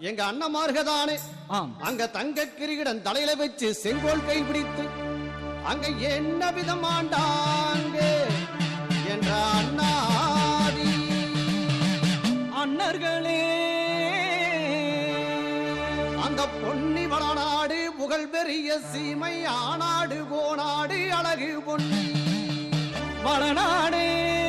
எங்க அண்ணமார்கதானே ஆம். அங்க தங்க கிரிகிடன் தலையில வச்சு செங்கோல் கை பிடித்து அங்க என்ன விதமாண்டாங்க என்ற அண்ணாதி. அண்ணர்களே. அந்த பொன்னி வளநாடு புகழ் பெரிய சீமை ஆனாடு கோனாடு அழகு பொன்னி. வளநாடே.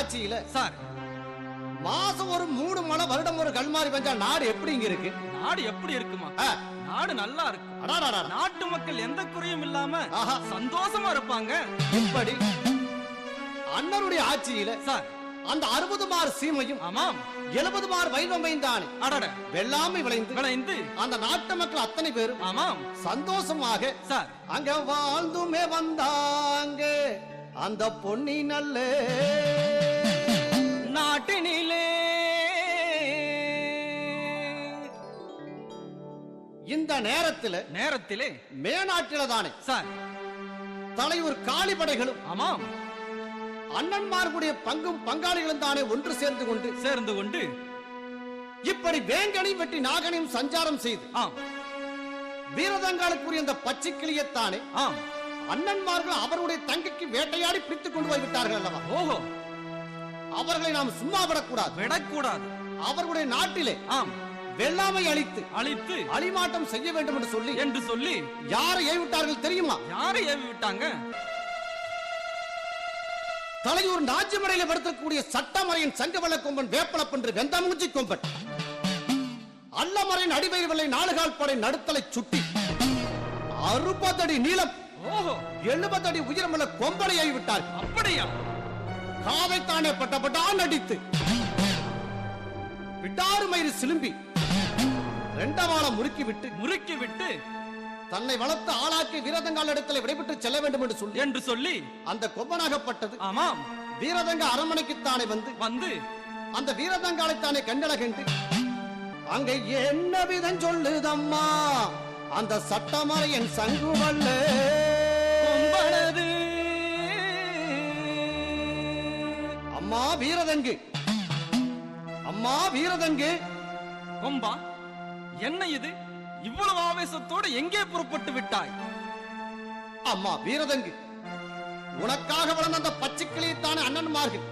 ஆட்சியில சார். மாசம் ஒரு மூணு மழை வருடம் ஒரு கல்மாரி பஞ்சா நாடு எப்படி இங்க இருக்கு? நாடு எப்படி இருக்குமா? நாடு நல்லா இருக்கு. நாட்டு மக்கள் எந்த குறையும் இல்லாம. சந்தோஷமா இருப்பாங்க. இப்படி அண்ணனுடைய ஆட்சியில சார். அந்த அறுபது மாறு சீமையும் ஆமாம். எழுபது மாறு தானே. அடட. வெள்ளாமை விளைந்து விளைந்து அந்த நாட்டு மக்கள் அத்தனை பேரும் ஆமாம். சந்தோஷமாக சார். அங்க வாழ்ந்துமே வந்தாங்க. அந்த பொன்னி நல்ல நேரத்துல நேரத்திலே மேநாட்டில தானே. சார். தலைவர் காளிப்படைகளும் ஆமாம். அண்ணன்மார்களுடைய பங்கும் பங்காளிகளும் தானே ஒன்று சேர்ந்து கொண்டு சேர்ந்து கொண்டு இப்படி வேங்கனையும் வெட்டி நாகனையும் சஞ்சாரம் செய்து ஆம். வீரதங்காலுக்குரிய அந்த பச்சை கிளியத்தானே ஆம். அண்ணன்மார்கள் அவருடைய தங்கைக்கு வேட்டையாடி பிடித்துக் கொண்டு போய் விட்டார்கள் அல்லவா? ஓஹோ. அவர்களை நாம் சும்மா விடக்கூடாது. விடக்கூடாது. அவர்களுடைய நாட்டிலே ஆம். வெள்ளாமை அழித்து அழித்து அழிமாட்டம் செய்ய வேண்டும் என்று சொல்லி என்று சொல்லி யாரை ஏவிட்டார்கள் தெரியுமா? யாரை ஏவி விட்டாங்க தலையூர் நாச்சிமடையில படுத்தக்கூடிய சட்டமறையின் சங்கவல்ல கொம்பன் வேப்பலப்பன்று வெந்தமூஞ்சி கொம்பன். அல்லமறையின் அடிவயிறு வெள்ளை நாலுகால் படை நடுத்தலை சுட்டி. அறுபத்தடி நீளம் எழுபத்தடி உயரமுள்ள கொம்பனை விட்டார் அப்படியா? காதைத்தானே பட்டப்பட்டான் அடித்து விட்டாறு மயிறு சிலும்பி ரெண்டவாளம் முறுக்கி விட்டு முறுக்கி விட்டு தன்னை வளர்த்து ஆளாக்கி வீரதங்கால் இடத்துல விடைபெற்று செல்ல வேண்டும் என்று சொல்லி என்று சொல்லி அந்த கொம்பனாகப்பட்டது. ஆமாம். வீரதங்க அரண்மனைக்குத்தானே வந்து வந்து அந்த வீரதங்காலைத்தானே கண்டழகண்டு அங்க என்ன விதம் சொல்லுதம்மா? அந்த சட்டமறையன் சங்குவல்ல கொம்பனது. அம்மா வீரதங்கு அம்மா வீரதங்கு. கொம்பா? என்ன இது? இவ்வளவு ஆவேசத்தோடு எங்கே புறப்பட்டு விட்டாய்? அம்மா வீரதங்கு. உனக்காக வளர்ந்த அந்த பச்சைக்கிளியத்தான அண்ணன்மார்கள்.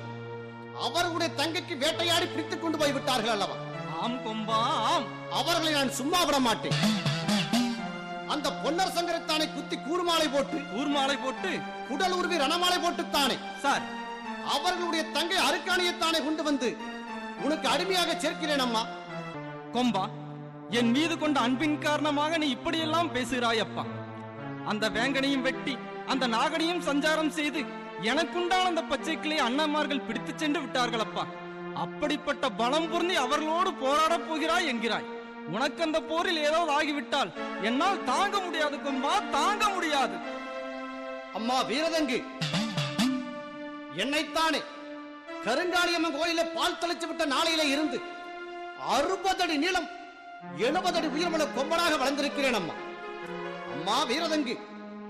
அவர்களுடைய தங்கைக்கு வேட்டையாடி பிடித்துக் கொண்டு போய் விட்டார்கள் அல்லவா? ஆம் கொம்பா ஆம். அவர்களை நான் சும்மா விட மாட்டேன். அந்த பொன்னர் சங்கரத்தானை குத்தி கூறுமாலை போட்டு ஊர்மாலை போட்டு? குடல் உருவி ரணமாலை போட்டுத்தானே சார். அவர்களுடைய தங்கை அருக்காணியத்தானே கொண்டு வந்து உனக்கு அடிமையாக சேர்க்கிறேன் அம்மா. கொம்பா என் மீது கொண்ட அன்பின் காரணமாக நீ இப்படியெல்லாம் பேசுகிறாய் அப்பா அந்த வேங்கனையும் வெட்டி அந்த நாகனையும் சஞ்சாரம் செய்து எனக்குண்டான அந்த பச்சைக்கிளை கிளை அண்ணன்மார்கள் பிடித்துச் சென்று விட்டார்கள் அப்பா அப்படிப்பட்ட பலம் பொருந்தி அவர்களோடு போராடப் போகிறாய் என்கிறாய். உனக்கு அந்த போரில் ஏதாவது ஆகிவிட்டால் என்னால் தாங்க முடியாது கும்பா தாங்க முடியாது. அம்மா வீரதங்கு என்னைத்தானே கருங்காளியம்மன் கோயில பால் தெளிச்சு விட்ட நாளையில இருந்து அறுபது அடி நீளம் எழுபது அடி உயரமுள்ள கொம்பனாக வளர்ந்திருக்கிறேன் அம்மா. அம்மா வீரதங்கு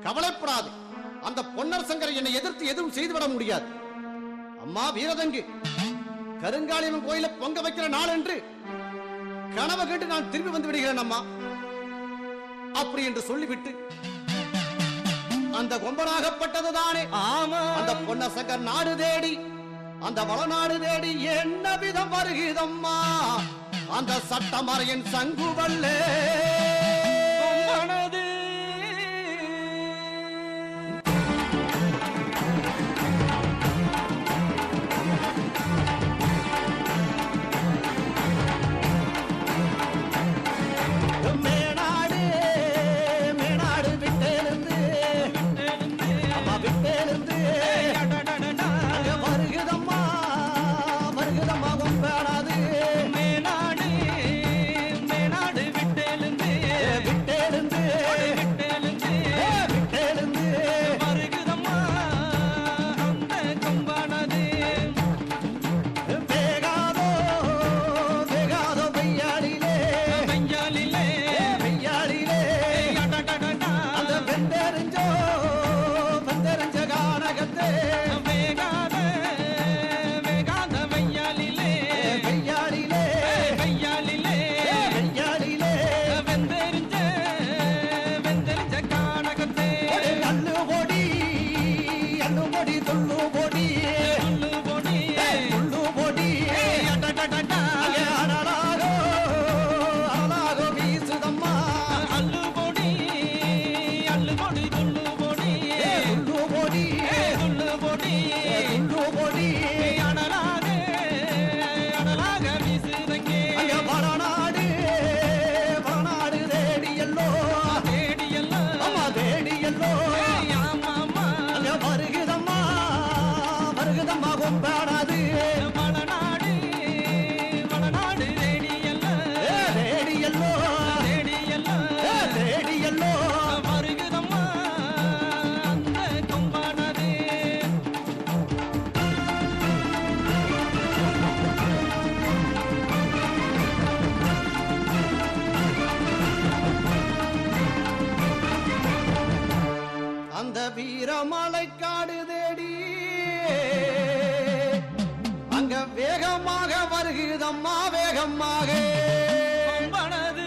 கவலைப்படாது. அந்த பொன்னர் சங்கரை என்னை எதிர்த்து எதுவும் செய்துவிட முடியாது. அம்மா வீரதங்கு கருங்காளியம்மன் கோயில பொங்க வைக்கிற நாள் என்று கனவு கேட்டு நான் திரும்பி வந்து விடுகிறேன் அம்மா. அப்படி என்று சொல்லிவிட்டு அந்த கொம்பனாகப்பட்டதுதானே ஆமா. அந்த பொன்னசகர் நாடு தேடி அந்த வளநாடு தேடி என்ன விதம் வருகிறதம்மா? அந்த சட்டமறையின் சங்குவல்லே. வேகமாக வருகுதம்மா வேகமாக. கொம்பானது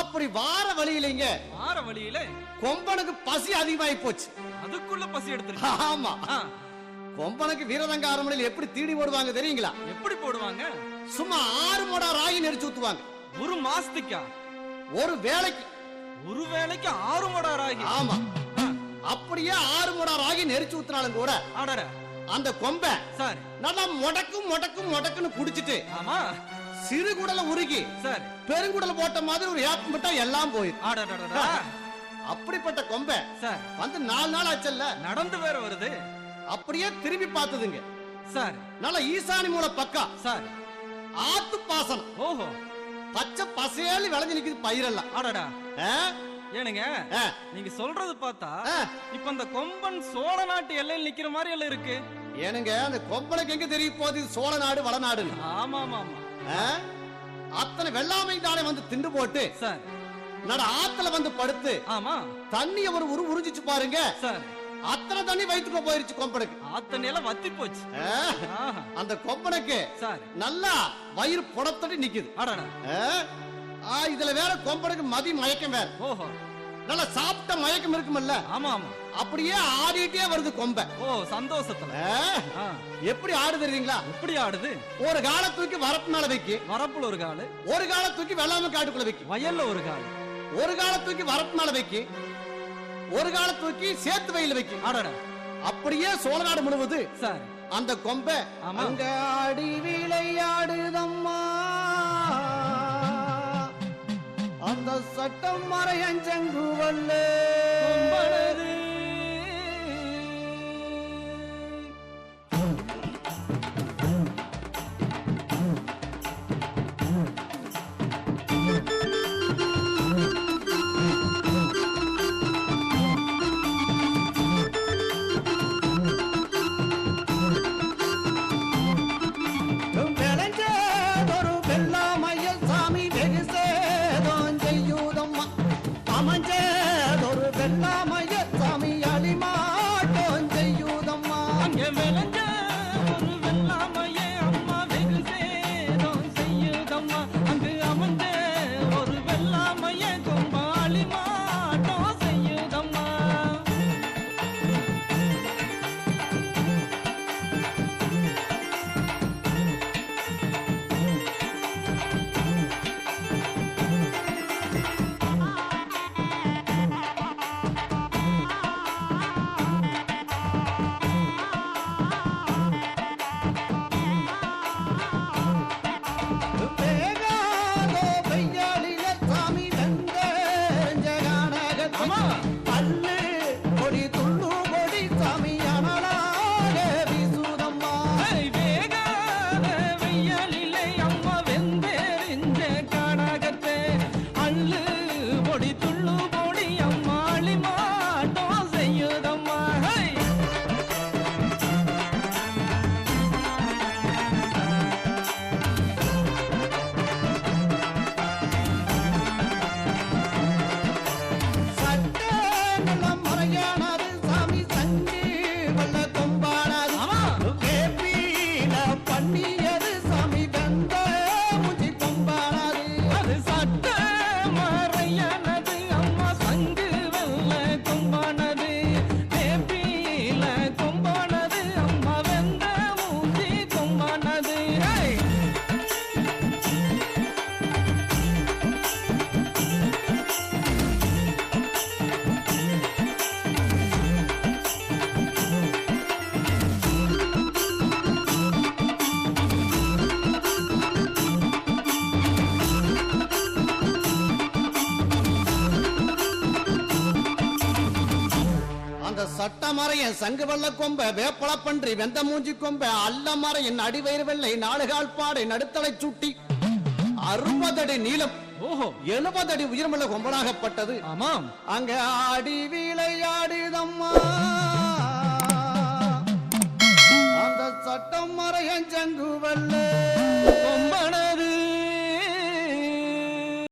அப்படி வார வழியிலைங்க வார வழியில? கொம்பனுக்கு பசி அதிகமாயி போச்சு. அதுக்குள்ள பசி எடுத்துருக்கு ஆமா. கொம்பனுக்கு வீரதங்க அரண்மனையில் எப்படி தீடி போடுவாங்க தெரியுங்களா? எப்படி போடுவாங்க? சும்மா ஆறு மோடா ராகி நெரிச்சு ஊத்துவாங்க. ஒரு மாசத்துக்கா? ஒரு வேளைக்கு. ஒரு வேளைக்கு ஆறு மடா ராகி. ஆமா. அப்படியே ஆறு மோடா ராகி நெரிச்சு ஊத்துனாலும் கூட ஆடற அந்த கொம்பை சார் நல்லா முடக்கும் முடக்கும் முடக்குன்னு குடிச்சிட்டு ஆமா சிறு குடலை உருகி சார் பெருங்குடல் போட்ட மாதிரி ஒரு ஏப்பம் விட்டா எல்லாம் போயிடும் அப்படிப்பட்ட கொம்பை சார் வந்து நாலு நாள் ஆச்சல்ல நடந்து வேற வருது அப்படியே திரும்பி பார்த்ததுங்க சார் நல்ல ஈசானி மூல பக்கம் சார் ஆத்து பாசனம் ஓஹோ பச்சை பசேலி விளைஞ்சு நிக்குது பயிரெல்லாம் ஆடடா? ஏனுங்க நீங்க சொல்றது பார்த்தா. இப்ப அந்த கொம்பன் சோழ நாட்டு எல்லையில் நிக்கிற மாதிரி எல்லாம் இருக்கு ஏனுங்க அந்த கொம்பனுக்கு எங்க தெரிய போகுது? சோழ நாடு வளநாடுன்னு ஆமா ஆமா ஆமா? அத்தனை வெள்ளாமை தானே வந்து திண்டு போட்டு சார். நட ஆத்துல வந்து படுத்து ஆமா. தண்ணிய ஒரு உரு உறிஞ்சிச்சு பாருங்க. சார். அத்தனை தண்ணி வயிற்றுக்குள்ள போயிருச்சு கொம்பனுக்கு ஆத்த நிலம் வத்தி போச்சு. அந்த கொம்பனுக்கு நல்லா வயிறு புடத்தடி நிக்குது. அடடா. ஆ? ஆ, இதுல வேற கொம்பனுக்கு மதி மயக்கம் வேற. ஓஹோ. நல்லா சாப்பிட்ட மயக்கம் இருக்குமல்ல? ஆமா ஆமா. அப்படியே ஆடிட்டே வருது கொம்பை. ஓ சந்தோஷத்துல. எப்படி ஆடு தெரியுங்களா எப்படி ஆடுது? ஒரு காலை தூக்கி வரப்பு மேல வைக்கி. வரப்புல ஒரு காலு. ஒரு காலை தூக்கி வெள்ளாமை காட்டுக்குள்ள வைக்கி. வயல்ல ஒரு காலு. ஒரு காலை தூக்கி வரப்பு மேல வைக்கி. ஒரு காலை தூக்கி சேத்து வயல்ல வைக்கி. அடடா. அப்படியே சோழநாடு முழுவது. சார். அந்த கொம்பை. அங்க ஆடி விளையாடுதம்மா. அந்த சட்டம் மறையஞ்சங்குவல்லே? என் சங்கு வெள்ள கொம்ப வேப்பள பன்றி வெந்த மூஞ்சி கொம்ப அல்ல மர என் அடிவயிறு வெள்ளை நாடுகால் பாடை நடுத்தலை சுட்டி. அறுபது அடி நீளம். ஓஹோ. எழுபது அடி உயர்மல கொம்பனாகப்பட்டது. ஆமாம். அங்க ஆடி விளையாடிதம்மா அந்த சட்டம் மறையஞ்சங்கு வெள்ளை.